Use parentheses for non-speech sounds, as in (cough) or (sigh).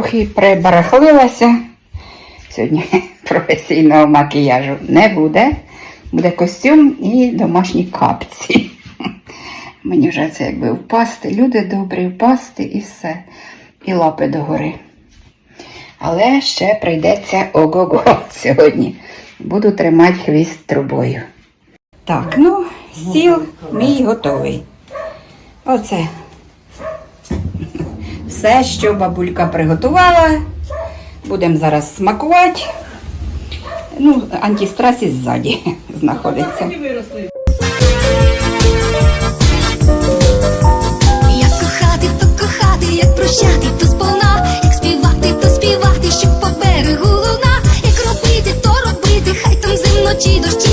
Трохи прибарахлилася. Сьогодні (laughs) професійного макіяжу не буде. Буде костюм і домашні капці. (laughs) Мені вже це якби впасти. Люди добрі, впасти і все. І лапи догори. Але ще прийдеться ого-го (laughs) сьогодні. Буду тримати хвіст трубою. Так, ну, стіл мій готовий. Оце все, що бабулька приготувала. Будемо зараз смакувати. Ну, антистрес і ззаді (laughs) знаходиться. Як кохати, то кохати, як прощати, то сповна, як співати, то співати, щоб по берегу луна, як робити, то робити, хай там зим ночі дощі.